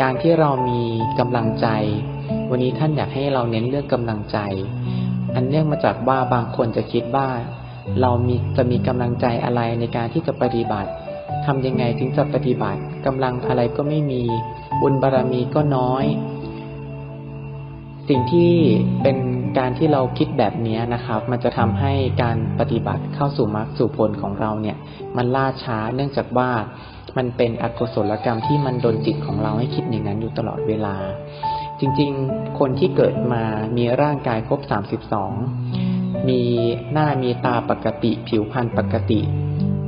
การที่เรามีกำลังใจ วันนี้ท่านอยากให้เราเน้นเรื่องกำลังใจ อันเนื่องมาจากว่าบางคนจะคิดว่า เรามีจะมีกำลังใจอะไรในการที่จะปฏิบัติทำยังไงถึงจะปฏิบัติกำลังอะไรก็ไม่มี บุญบารรมีก็น้อย สิ่งที่เป็นการที่เราคิดแบบนี้นะครับ มันจะทำให้การปฏิบัติเข้าสู่มรรคสู่ผลของเราเนี่ย มันล่าช้าเนื่องจากว่ามันเป็นอกุศลกรรมที่มันดนจิตของเราให้คิดอย่างนั้นอยู่ตลอดเวลา จริงๆ คนที่เกิดมามีร่างกายครบ 32 มีหน้ามีตาปกติ ผิวพรรณปกติ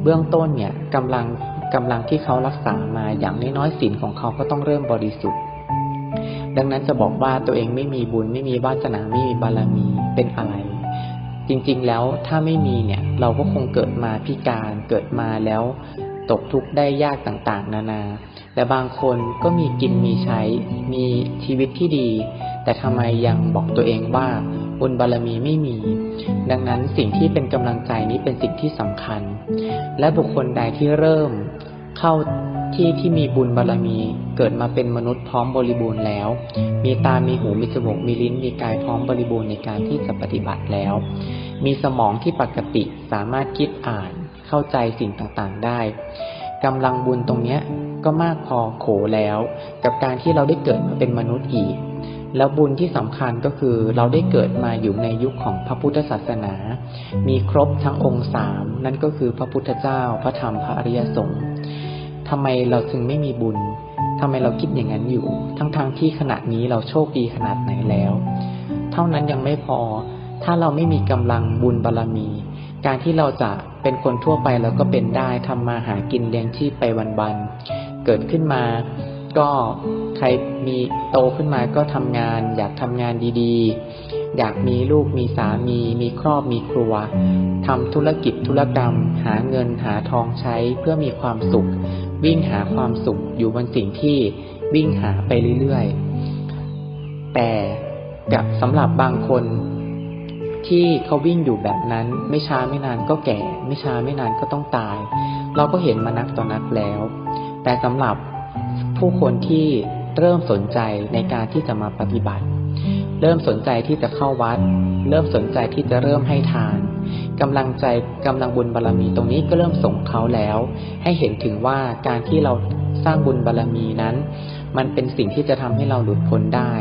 เบื้องต้นเนี่ยกำลังกำลังที่เขารักษามาอย่างน้อยๆศีลของเขาก็ต้องเริ่มบริสุทธิ์ ดังนั้นจะบอกว่าตัวเองไม่มีบุญ ไม่มีวาสนาไม่มีบารมีเป็นอะไร จริงๆแล้วถ้าไม่มีเนี่ย เราก็คงเกิดมาพิการเกิดมาแล้ว ตกทุกข์ได้ยากต่างๆ นานาแต่บางคนก็มีกินมีใช้ มีชีวิตที่ดี แต่ทำไมยังบอกตัวเองว่าบุญบารมีไม่มี ดังนั้นสิ่งที่เป็นกำลังใจนี้เป็นสิ่งที่สำคัญ และบุคคลใดที่เริ่มเข้าที่ที่มีบุญบารมี เกิดมาเป็นมนุษย์พร้อมบริบูรณ์แล้ว มีตา มีหู มีจมูก มีลิ้น มีกายพร้อมบริบูรณ์ในการที่จะปฏิบัติแล้ว มีสมองที่ปกติสามารถคิดอ่านเข้าใจสิ่งต่างๆได้กำลังบุญตรงเนี้ยก็มากพอโขแล้ว กับการที่เราได้เกิดมาเป็นมนุษย์อีก แล้วบุญที่สำคัญก็คือเราได้เกิดมาอยู่ในยุคของพระพุทธศาสนา มีครบทั้งองค์สามนั่นก็คือพระพุทธเจ้า พระธรรม พระอริยสงฆ์ทำไมเราถึงไม่มีบุญ ทำไมเราคิดอย่างนั้นอยู่ ทั้งๆทที่ขณะนี้เราโชคดีขนาดไหนแล้ว เท่านั้นยังไม่พอ ถ้าเราไม่มีกำลังบุญบารรมี การที่เราจะเป็นคนทั่วไปแล้วก็เป็นได้ทำมาหากินเลี้ยงชีพไปวันๆ เกิดขึ้นมา ก็ใครมีโตขึ้นมาก็ทำงาน อยากทำงานดีๆ อยากมีลูกมีสามี มีครอบมีครัวทำธุรกิจธุรกรรม หาเงินหาทองใช้เพื่อมีความสุข วิ่งหาความสุขอยู่บนสิ่งที่วิ่งหาไปเรื่อยๆ แต่กับสำหรับบางคน ที่เขาวิ่งอยู่แบบนั้นไม่ช้าไม่นานก็แก่ ไม่ช้าไม่นานก็ต้องตาย เราก็เห็นมานักต่อนักแล้ว แต่สำหรับผู้คนที่เริ่มสนใจในการที่จะมาปฏิบัติ เริ่มสนใจที่จะเข้าวัด เริ่มสนใจที่จะเริ่มให้ทาน กำลังใจกำลังบุญบารรมีตรงนี้ก็เริ่มส่งเขาแล้ว ให้เห็นถึงว่าการที่เราสร้างบุญบารรมีนั้น มันเป็นสิ่งที่จะทำให้เราหลุดพ้นได้